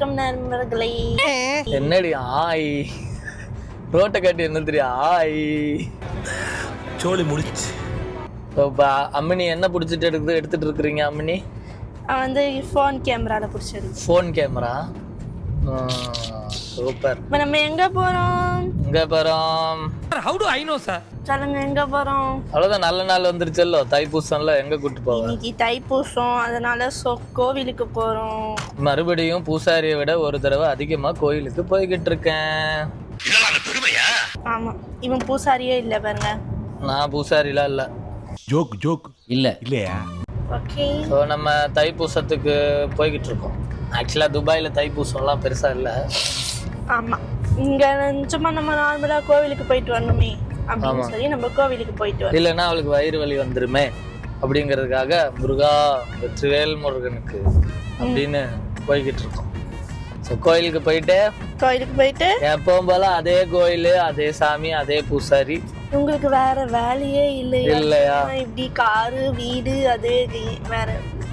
வணக்கம் நண்பர்களே. என்னடி ஆய். ரோட்டை கட்டி என்ன தெரியும் ஆய். சோலி முடிச்சு. இப்போ அம்மினி என்ன பிடிச்சிட்டு எடுத்து எடுத்துட்டு இருக்கிறீங்க அம்மினி? வந்து ஃபோன் கேமரால பிடிச்சது ஃபோன் கேமரா சூப்பர். இப்போ நம்ம எங்க போறோம்? இங்க போறோம்? How do I know sir சொல்லுங்க எங்க போறோம்? அவ்வளவுதான் நல்ல நாள் வந்துருச்சல்லோ தைப்பூசம்ல எங்க கூட்டு போவேன் இன்னைக்கு தைப்பூசம் அதனால சொ கோவிலுக்கு போறோம். மறுபடியும் பூசாரியை விட ஒரு தடவை அதிகமா கோயிலுக்கு போய்கிட்டு இருக்கேன். ஆமா இவன் பூசாரியே இல்ல பாருங்க. நான் பூசாரிலாம் இல்ல. Joke joke. இல்ல. இல்லையா? ஓகே ஸோ நம்ம தைப்பூசத்துக்கு போய்கிட்டு இருக்கோம். ஆக்சுவலாக துபாயில் தைப்பூசம்லாம் பெருசாக இல்லை. ஆமா. இங்க சும்மா நம்ம நார்மலா கோவிலுக்கு போயிட்டு வரணுமே அப்படின்னு சொல்லி நம்ம கோவிலுக்கு போயிட்டு வரோம் இல்லைன்னா அவளுக்கு வயிறு வலி வந்துருமே அப்படிங்கிறதுக்காக முருகா வெற்றிவேல் முருகனுக்கு அப்படின்னு போய்கிட்டு இருக்கோம். ஸோ கோயிலுக்கு போயிட்டு கோயிலுக்கு போயிட்டு எப்பவும் போல அதே கோயில் அதே சாமி அதே பூசாரி. உங்களுக்கு வேற வேலையே இல்லையா? இல்லையா? இப்படி காரு வீடு அது வேற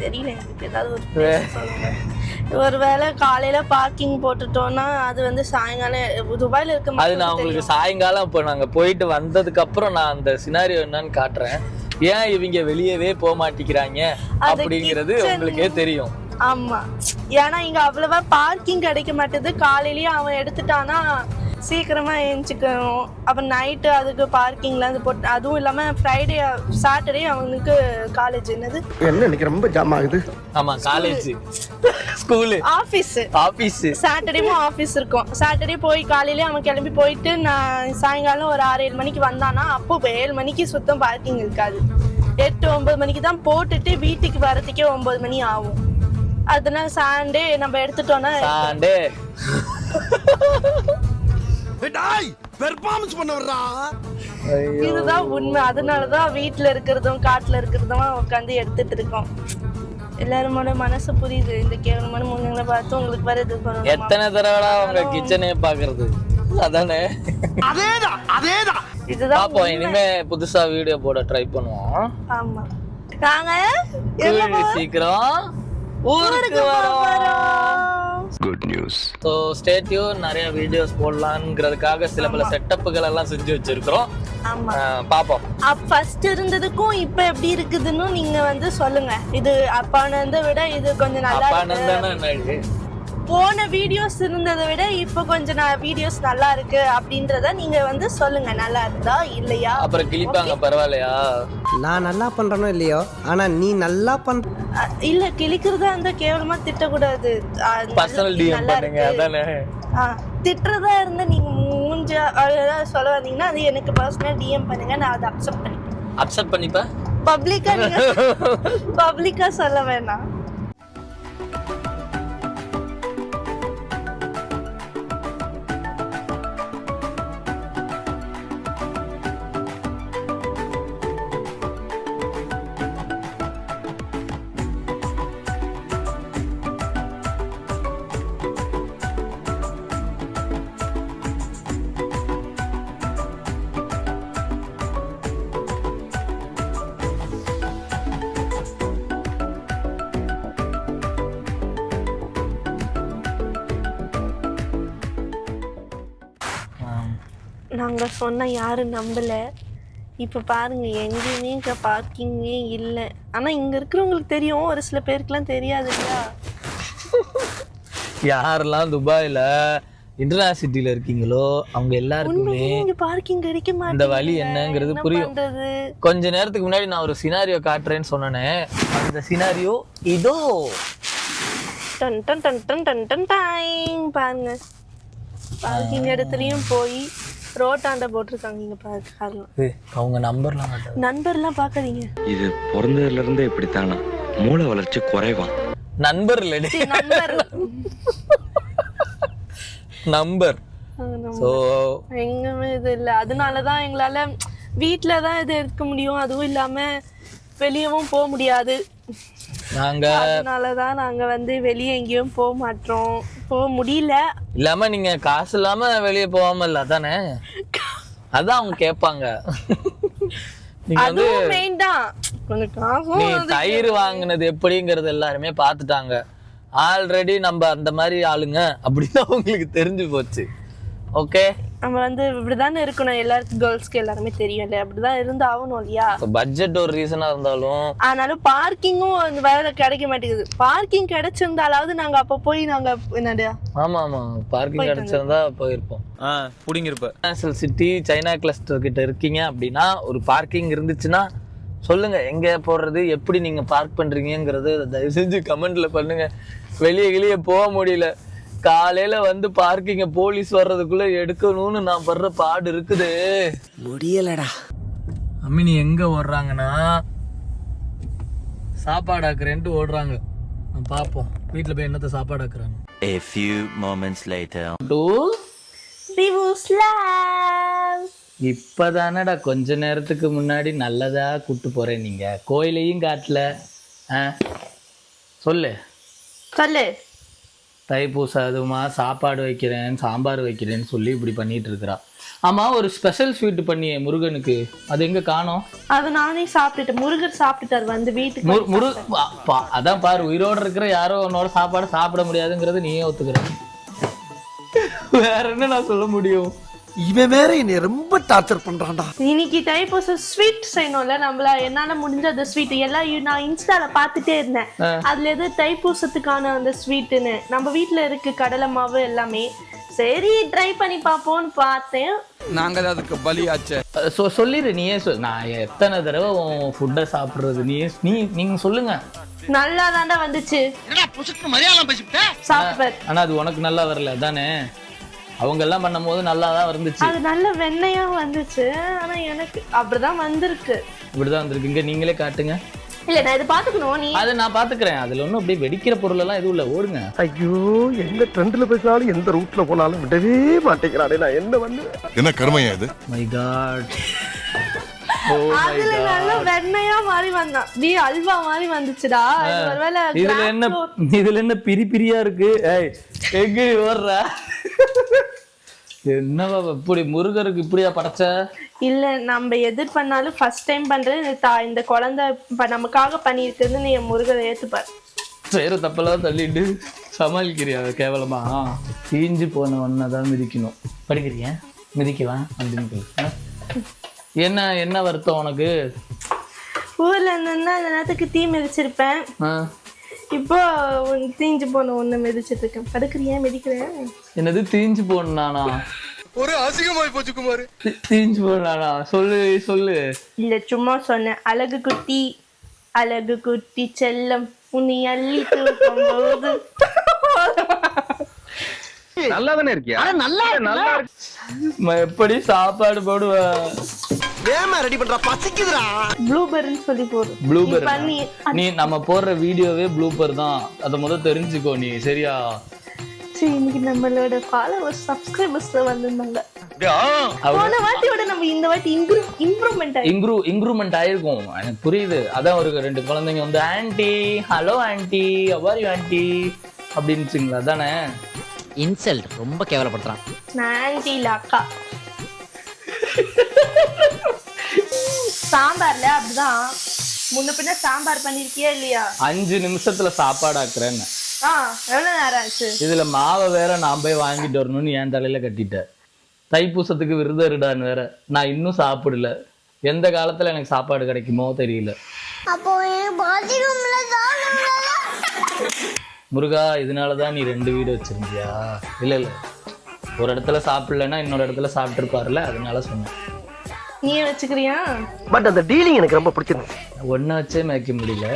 தெரியல எனக்கு ஏதாவது ஒரு ஒரு வேளை காலையில பார்க்கிங் போட்டுட்டோம்னா அது வந்து சாயங்காலம் துபாயில இருக்க அது நான் உங்களுக்கு சாயங்காலம் இப்போ நாங்கள் போயிட்டு வந்ததுக்கு அப்புறம் நான் அந்த சினாரியோ என்னன்னு காட்டுறேன். ஏன் இவங்க வெளியவே போக மாட்டேங்கிறாங்க அப்படிங்கிறது உங்களுக்கே தெரியும். ஆமா. ஏன்னா இங்க அவ்வளவா பார்க்கிங் கிடைக்க மாட்டேது. காலையிலயே அவன் எடுத்துட்டானா சீக்கிரமா ஏஞ்சிக்கணும். அப்புறம் நைட்டு அதுக்கு பார்க்கிங்ல இருந்து போட்டு அதுவும் இல்லாம ஃப்ரைடே சாட்டர்டே அவனுக்கு காலேஜ் என்னது? என்ன இன்னைக்கு ரொம்ப ஜாம் ஆகுது? ஆமா காலேஜ் ஸ்கூலு ஆஃபீஸ் ஆபீஸ் சாட்டர்டேவும் ஆஃபீஸ் இருக்கும். சாட்டர்டே போய் காலையிலே அவன் கிளம்பி போயிட்டு நான் சாயங்காலம் ஒரு ஆறு ஏழு மணிக்கு வந்தானா அப்போ ஏழு மணிக்கு சுத்தம் பார்க்கிங் இருக்காது. எட்டு ஒன்பது மணிக்கு தான் போட்டுட்டு வீட்டுக்கு வரதுக்கே ஒன்பது மணி ஆகும். அதனால சாண்டே நம்ம எடுத்துட்டோம்னா சாண்டே டாய் பெர்ஃபார்மன்ஸ் பண்ண வர்றா இதுதான் உண்மை. அதனாலதான் வீட்டுல இருக்கிறதும் காட்டுல இருக்கிறதும் உட்காந்து எடுத்துட்டு இருக்கோம். எல்லாருமோட மனசு புரியுது. இந்த கேவலமான முன்னங்களை பார்த்து உங்களுக்கு இது பண்ணணுமா? எத்தனை தடவைடா உங்க கிச்சனே பாக்குறது அதானே. அதேதான் அதேதான் இதுதான் பாப்போம் இனிமே புதுசா வீடியோ போட ட்ரை பண்ணுவோம். ஆமா. நாங்க சீக்கிரம் ஊருக்கு வரோம். Good news so stay tuned நிறைய வீடியோஸ் போடலாங்கிறதுக்காக சில பல செட்டப்புகள் எல்லாம் செஞ்சு வச்சிருக்கிறோம். பாப்போம். ஃபர்ஸ்ட் இருந்ததுக்கும் இப்ப எப்படி இருக்குதுன்னு நீங்க வந்து சொல்லுங்க. இது அப்பானதை விட இது கொஞ்சம் நல்லா அப்பா இருக்கு. நந்தானே என்னடி போன வீடியோஸ் இருந்ததை விட இப்ப கொஞ்சம் வீடியோஸ் நல்லா இருக்கு அப்படின்றத நீங்க வந்து சொல்லுங்க நல்லா இருந்தா இல்லையா? அப்புறம் கிழிப்பாங்க பரவாயில்லையா? நான் நல்லா பண்றேனோ இல்லையோ? ஆனா நீ நல்லா பண்ற இல்ல கிழிக்கிறதா இருந்தா கேவலமா திட்டக்கூடாது. பர்சனல் டிஎம் நல்லா பண்ணுங்க இருக்கு. அதானே? ஆ, திட்டுறதா இருந்தா நீங்க மூஞ்ச ஏதாவது சொல்ல வந்தீங்கன்னா அது எனக்கு பர்சனல் டிஎம் பண்ணுங்க நான் அதை அக்செப்ட் பண்ணிப்பேன். அப்செட் பண்ணிப்ப? பப்ளிக்கா நீங்க பப்ளிக்கா சொல்ல வேணாம். நாங்க சொன்ன யாரும் நம்பல இப்ப பாருங்க எங்கேயுமே இங்க பார்க்கிங்கே இல்லை ஆனா இங்க இருக்கிறவங்களுக்கு தெரியும் ஒரு சில பேருக்குலாம் தெரியாது இல்லையா யாரெல்லாம் துபாயில இன்டர்நேஷனல் சிட்டில இருக்கீங்களோ அவங்க எல்லாருக்குமே இங்க பார்க்கிங் கிடைக்க இந்த மாட்டேங்குது வழி என்னங்கிறது என்ன புரியும் கொஞ்ச நேரத்துக்கு முன்னாடி நான் ஒரு சினாரியோ காட்டுறேன்னு சொன்னேனே அந்த சினாரியோ இதோ டன் டன் டன் டன் டன் டன் பாருங்க பார்க்கிங் இடத்துலயும் போய் ரோட்டாண்ட போட்டிருக்காங்க இங்க பாருங்க அவங்க நம்பர்லாம் நண்பர்லாம் பார்க்காதீங்க. இது பிறந்ததுல இருந்தே இப்படித்தானா? மூளை வளர்ச்சி குறைவான் நண்பர் இல்லடி. நம்பர். நம்பர். ஸோ எங்குமே இது இல்லை. அதனால தான் எங்களால் வீட்டில் தான் இது எடுக்க முடியும். அதுவும் இல்லாமல் வெளியவும் போக முடியாது. நாங்க அதனால தான் நாங்கள் வந்து வெளியே எங்கேயும் போக மாட்டோம். போக முடியல. இல்லாம நீங்க காசு இல்லாம வெளியே போகாம இல்ல அதானே? அதான் அவங்க கேட்பாங்க நீங்க வந்து அதுவும் மெயின் தான். கொஞ்சம் நீ காசும் தயிர் வாங்குனது எப்படிங்கிறது எல்லாருமே பார்த்துட்டாங்க. ஆல்ரெடி நம்ம அந்த மாதிரி ஆளுங்க அப்படின்னு அவங்களுக்கு தெரிஞ்சு போச்சு. ஓகே நம்ம வந்து இப்படிதானே இருக்கணும். எல்லாருக்கும் கேர்ள்ஸ்க்கு எல்லாருமே தெரியும் இல்லையா அப்படிதான் இருந்து ஆகணும் இல்லையா பட்ஜெட் ஒரு ரீசனா இருந்தாலும் ஆனாலும் பார்க்கிங்கும் வந்து வேற கிடைக்க மாட்டேங்குது. பார்க்கிங் கிடைச்சிருந்தாலாவது நாங்க அப்ப போய் நாங்க என்னது? ஆமா ஆமா. பார்க்கிங் கிடைச்சிருந்தா போயிருப்போம். புடிங்கிருப்ப. நேஷனல் சிட்டி சைனா கிளஸ்டர் கிட்ட இருக்கீங்க அப்படின்னா ஒரு பார்க்கிங் இருந்துச்சுன்னா சொல்லுங்க எங்க போடுறது எப்படி நீங்க பார்க் பண்றீங்கங்கிறது தயவு செஞ்சு கமெண்ட்ல பண்ணுங்க. வெளியே வெளியே போக முடியல. காலையில வந்து பார்க்கிங்க போலீஸ் வர்றதுக்குள்ள எடுக்கணும்னு நான் படுற பாடு இருக்குது. முடியலடா. அம்மினி எங்க ஓடுறாங்கன்னா சாப்பாடு ஆக்குறேன்ட்டு ஓடுறாங்க. நான் பார்ப்போம். வீட்டில் போய் என்னத்த சாப்பாடு ஆக்குறாங்க A few moments later. இப்பதானடா கொஞ்ச நேரத்துக்கு முன்னாடி நல்லதா கூட்டு போறேன் நீங்க. கோயிலையும் காட்டல. சொல்லு. சொல்லு. தைப்பூச அதுமா சாப்பாடு வைக்கிறேன் சாம்பார் வைக்கிறேன்னு சொல்லி இப்படி பண்ணிட்டு இருக்கிறா ஆமா ஒரு ஸ்பெஷல் ஸ்வீட் பண்ணியே முருகனுக்கு. அது எங்க காணோம்? அது நானே சாப்பிட்டுட்டேன். முருகர் சாப்பிட்டுட்டாரு வந்து வீட்டுக்கு முரு முரு பா- அதான் பாரு உயிரோட இருக்கிற யாரோ உன்னோட சாப்பாடு சாப்பிட முடியாதுங்கிறது நீயே ஒத்துக்கிற வேற என்ன நான் சொல்ல முடியும்? இவன் வேற என்னை ரொம்ப டார்ச்சர் பண்றான்டா. இன்னைக்கு தைப்பூசம் ஸ்வீட் செய்யணும்ல நம்மள. என்னால முடிஞ்ச அந்த ஸ்வீட் எல்லாம் நான் இன்ஸ்டால பார்த்துட்டே இருந்தேன். அதுல எது தைப்பூசத்துக்கான அந்த ஸ்வீட்டுன்னு நம்ம வீட்ல இருக்கு கடலை மாவு எல்லாமே. சரி ட்ரை பண்ணி பார்ப்போம்னு பார்த்தேன். நாங்க தான் அதுக்கு பலியாச்சே. சொ சொல்லிடு நீயே சொல் நான் எத்தனை தடவை உன் ஃபுட்டை சாப்பிட்றது? நீயே நீ நீங்க சொல்லுங்க. நல்லா தாண்டா வந்துச்சு சாப்பிட்டு ஆனா அது உனக்கு நல்லா வரல தானே? அவங்க எல்லாம் பண்ணும்போது நல்லா தான் இருந்துச்சு. அது நல்ல வெண்ணையா வந்துச்சு. ஆனா எனக்கு அப்படிதான் வந்திருக்கு. இப்படிதான் வந்திருக்கு. இங்க நீங்களே காட்டுங்க. இல்ல நான் இது பாத்துக்கணும் நீ அதை நான் பாத்துக்கிறேன் அதுல ஒன்றும் அப்படியே வெடிக்கிற பொருள் எல்லாம் எதுவும் இல்லை. ஓடுங்க. ஐயோ எந்த ட்ரெண்ட்ல பேசினாலும் எந்த ரூட்ல போனாலும் விடவே மாட்டேங்கிறானே. நான் என்ன பண்ணு என்ன கருமையா இது? மை காட் அதுல நல்ல வெண்ணையா மாதிரி வந்தான். நீ அல்வா மாதிரி வந்துச்சுடா. இதுல என்ன இதுல என்ன பிரி பிரியா இருக்கு? ஏய் எங்க ஓடுற? என்னவா இப்படி முருகருக்கு இப்படியா படைச்ச? இல்ல நம்ம எது பண்ணாலும் ஃபர்ஸ்ட் டைம் பண்றது இந்த தா- இந்த குழந்தை இப்ப நமக்காக பண்ணியிருக்குன்னு நீ என் முருகரை ஏத்துப்பாரு செய்யற தப்பெல்லாம் தள்ளிட்டு சமாளிக்கிறியா கேவலமா? தீஞ்சு போன ஒன்றை தான் மிதிக்கணும். படிக்கிறியா? மிதிக்கவா? அப்படின்னு? என்ன என்ன வருத்தம் உனக்கு? ஊர்ல இருந்திருந்தா அந்த நேரத்துக்கு தீ மிதிச்சிருப்பேன். ஆ? இப்போ உன் தீஞ்சு போன ஒண்ணு மிதிச்சிட்டு இருக்கேன் படுக்கிறியா மிதிக்கிறேன் என்னது தீஞ்சு போனானா? ஒரு அசிங்கமாய் போச்சு குமார். தீஞ்சு போனானா? சொல்லு சொல்லு. இல்ல சும்மா சொன்னேன். அழகு குட்டி அழகு குட்டி செல்லம் உன்னை அள்ளி தூக்கும் போது. நல்லா தானே இருக்கியா நல்லா நல்லா ம- எப்படி சாப்பாடு போடுவேன் ஏமா ரெடி பண்றா? பசிக்குதுடா. ப்ளூபெர்ன்னு சொல்லி போடு. ப்ளூபெர் நீ பண்ணி நீ நம்ம போடுற வீடியோவே ப்ளூபர் தான். அதை முதல் தெரிஞ்சுக்கோ நீ சரியா? சரி இன்னைக்கு நம்மளோட ஃபாலோவர்ஸ் சப்ஸ்கிரைபர்ஸ்ல வந்திருந்தாங்க. அவங்க போன வாட்டியோட நம்ம இந்த வாட்டி இம்ப்ரூவ் இம்ப்ரூவ்மெண்ட் இம்ப்ரூவ் இம்ப்ரூவ்மெண்ட் ஆயிருக்கும். எனக்கு புரியுது. அதான் ஒரு ரெண்டு குழந்தைங்க வந்து ஆன்ட்டி ஹலோ ஆன்ட்டி அவாரி ஆன்ட்டி அப்படின்னுச்சுங்களா? தானே இன்சல்ட் ரொம்ப கேவலப்படுறான் நான் ஆன்டி இல்ல அக்கா. சாம்பார்ல அப்படிதான். முன்ன பின்ன சாம்பார் பண்ணிருக்கியா இல்லையா? அஞ்சு நிமிஷத்துல சாப்பாடு ஆக்குறேன்னு ஆ எவ்வளவு நேரம் ஆச்சு? இதுல மாவை வேற நான் போய் வாங்கிட்டு வரணும்னு என் தலையில கட்டிட்டேன். தைப்பூசத்துக்கு விரதம் இருடான்னு வேற. நான் இன்னும் சாப்பிடல. எந்த காலத்துல எனக்கு சாப்பாடு கிடைக்குமோ தெரியல. முருகா இதனாலதான் நீ ரெண்டு வீடு வச்சிருந்தியா? இல்ல இல்ல. ஒரு இடத்துல சாப்பிடலன்னா இன்னொரு இடத்துல சாப்பிட்டுருப்பாருல அதனால சொன்னேன். நீ வச்சுக்கிறியா? பட் அந்த டீலிங் எனக்கு ரொம்ப பிடிச்சிருந்துச்சு. ஒன்றை வச்சே மேய்க்க முடியல.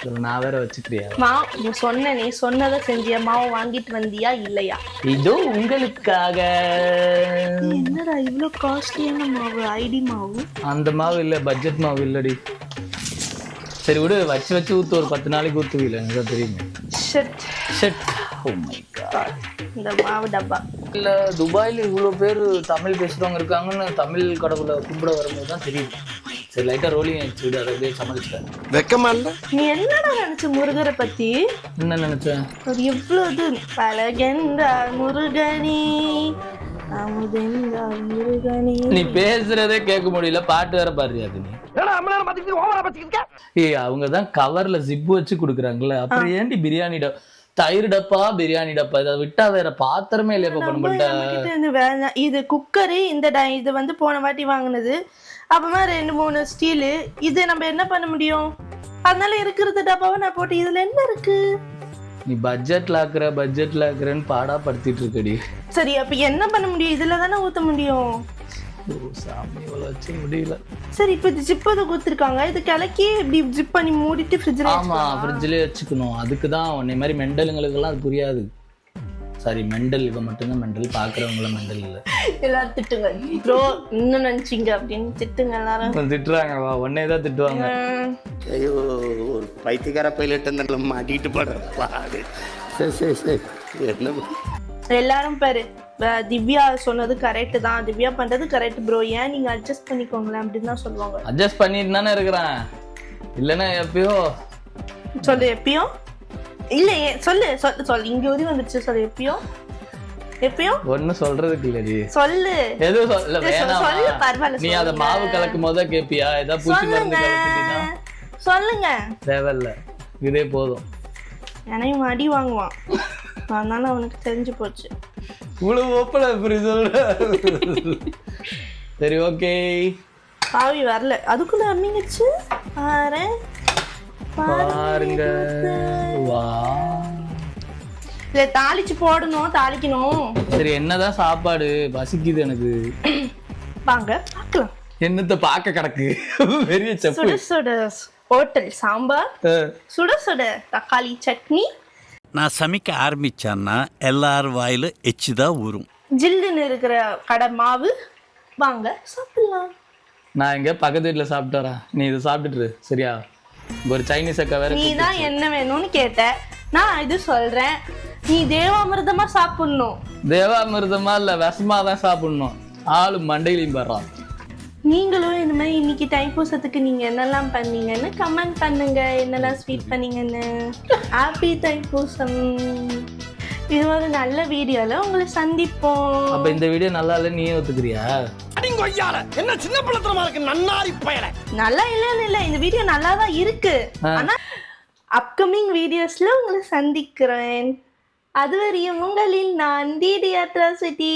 இதுல நான் வேற வச்சுக்கிறியா? மாவு நீ சொன்ன நீ சொன்னதை செஞ்சியா மாவு வாங்கிட்டு வந்தியா இல்லையா? இதோ உங்களுக்காக. என்னடா இவ்ளோ காஸ்ட்லியான மாவு? ஐடி மாவு? அந்த மாவு இல்ல பட்ஜெட் மாவு இல்லடி. சரி விடு வச்சு வச்சு ஊத்து ஒரு பத்து நாளைக்கு ஊத்துவீல எனக்கு தான் தெரியுமே. Shit shed oh my God இந்த மாவு டப்பா. இல்ல துபாயில இவ்வளோ பேர் தமிழ் பேசுறவங்க இருக்காங்கன்னு தமிழ் கடவுளை கும்பிட வரும்போது தான் தெரியும் சரி லைட்டா ரோலிங் ஆயிடுச்சு அதை அப்படியே சமாளிச்சிட்டேன் வெக்கமா இல்ல? நீ என்னடா நினைச்ச முருகரை பத்தி? என்ன நினைச்சேன் அது எவ்வளவு பழகென்றார் முருகனி அமுதென்றார் முருகனி. நீ பேசுறதே கேட்க முடியல பாட்டு வேற பாடுறியா அது நீ? அவங்க தான் கவர்ல ஜிப்பு வச்சு கொடுக்குறாங்கல்ல அப்புறம் ஏன்டி பிரியாணிட தயிர் டப்பா பிரியாணி டப்பா. இதை விட்டா வேற பாத்திரமே இல்லையா இருந்து வேலை இது குக்கரு இந்த இது வந்து போன வாட்டி வாங்கினது. அப்புறமா ரெண்டு மூணு ஸ்டீலு இது நம்ம என்ன பண்ண முடியும்? அதனால இருக்கிறது டப்பாவை நான் போட்டு இதுல என்ன இருக்கு? நீ பட்ஜெட்ல ஆக்குற பட்ஜெட்ல ஆக்குறன்னு பாடா படுத்திட்டு இருக்கடி. சரி அப்ப என்ன பண்ண முடியும்? இதுல தானே ஊத்த முடியும். சாமி முடியல. சரி இப்ப இது ஜிப் அதை கொடுத்துருக்காங்க. இது கிளக்கி இப்படி ஜிப் பண்ணி மூடிட்டு ஃப்ரிட்ஜில் ஆமா ஃப்ரிட்ஜ்லயே வச்சுக்கணும். அதுக்கு தான் உன்னை மாதிரி மெண்டலுங்களுக்கெல்லாம் அது புரியாது. சாரி மெண்டல் இவ மட்டும்தான் மெண்டல் பாக்குறவங்கள மெண்டல் இல்ல. எல்லாரும் திட்டுங்க. ப்ரோ இன்னும் நினைச்சீங்க அப்படின்னு திட்டுங்க எல்லாரும். திட்டுறாங்க வா உன்னை தான் திட்டுவாங்க. ஐயோ ஒரு பைத்தியக்கார பைலட் அந்த மாட்டிக்கிட்டு படுற பாடு. சரி சரி சரி. என்ன? எல்லாரும் பாரு. திவ்யா சொன்னது கரெக்ட் தான். திவ்யா பண்றது கரெக்ட் ப்ரோ ஏன் நீங்க அட்ஜஸ்ட் பண்ணிக்கோங்களேன் அப்படின்னு தான் சொல்லுவாங்க. அட்ஜஸ்ட் பண்ணிட்டு தானே இருக்கிறேன். இல்லைன்னா எப்பயோ? சொல்லு எப்பயும் இல்ல சொல்லு சொல்லு சொல்லு. இங்க வரையும் வந்துருச்சு சொல்லு எப்பயும் எப்பயும் ஒன்னும் சொல்றதுக்கு இல்லடி. சொல்லு. எதுவும் சொல்ல சொல்லு, பரவாயில்ல, நீ அத. மாவு கலக்கும் போது கேப்பியா? ஏதாவது பூச்சி மருந்து சொல்லுங்க. கலக்கிட்டீங்கன்னா சொல்லுங்க. தேவையில்ல. இதே போதும். என்னையும் அடி வாங்குவான். அதனால அவனுக்கு தெரிஞ்சு போச்சு. இவ்வளவு ஓப்பன இப்படி சொல்ற? சரி ஓகே பாவி வரல. அதுக்குள்ள அம்மிங்கச்சு பாரு. பாருங்க. வா. இதை தாளிச்சு போடணும் தாளிக்கணும். சரி என்னதான் சாப்பாடு? பசிக்குது எனக்கு. வாங்க பார்க்கலாம். என்னத்த பார்க்க கிடக்கு? பெரிய சுட சுட ஹோட்டல் சாம்பார். சுட சுட தக்காளி சட்னி. நான் சமைக்க ஆரம்பிச்சேன்னா எல்லார் வாயிலும் எச்சு தான் ஊறும். ஜில்லுன்னு இருக்கிற கடை மாவு வாங்க சாப்பிடலாம். நான் எங்க பக்கத்து வீட்டுல சாப்பிட்டு வரேன் நீ இதை சாப்பிட்டுட்டு இரு, சரியா? ஒரு சைனீஸ் அக்கா வேற நீ தான் என்ன வேணும்னு கேட்ட. நான் இது சொல்றேன். நீ தேவாமிர்தமா சாப்பிடணும். தேவாமிர்தமா இல்ல விஷமா தான் சாப்பிடணும். ஆளு மண்டையிலையும் படுறான். நீங்களும் இந்த மாதிரி இன்னைக்கு தைப்பூசத்துக்கு நீங்க என்னெல்லாம் பண்ணீங்கன்னு கமெண்ட் பண்ணுங்க. என்னெல்லாம் ஸ்வீட் பண்ணீங்கன்னு. ஹாப்பி தைப்பூசம். இது ஒரு நல்ல வீடியோல உங்களை சந்திப்போம். அப்ப இந்த வீடியோ நல்லா இல்லை நீயே ஒத்துக்கிறியா? என்ன சின்ன பிள்ளத்தனமா இருக்கு நன்னாரி பயல. நல்லா இல்லைன்னு இல்லை இந்த வீடியோ நல்லா தான் இருக்கு ஆனா அப்கமிங் வீடியோஸ்ல உங்களை சந்திக்கிறேன். அதுவரையும் உங்களில் நான் டிடி அட்ராசிட்டி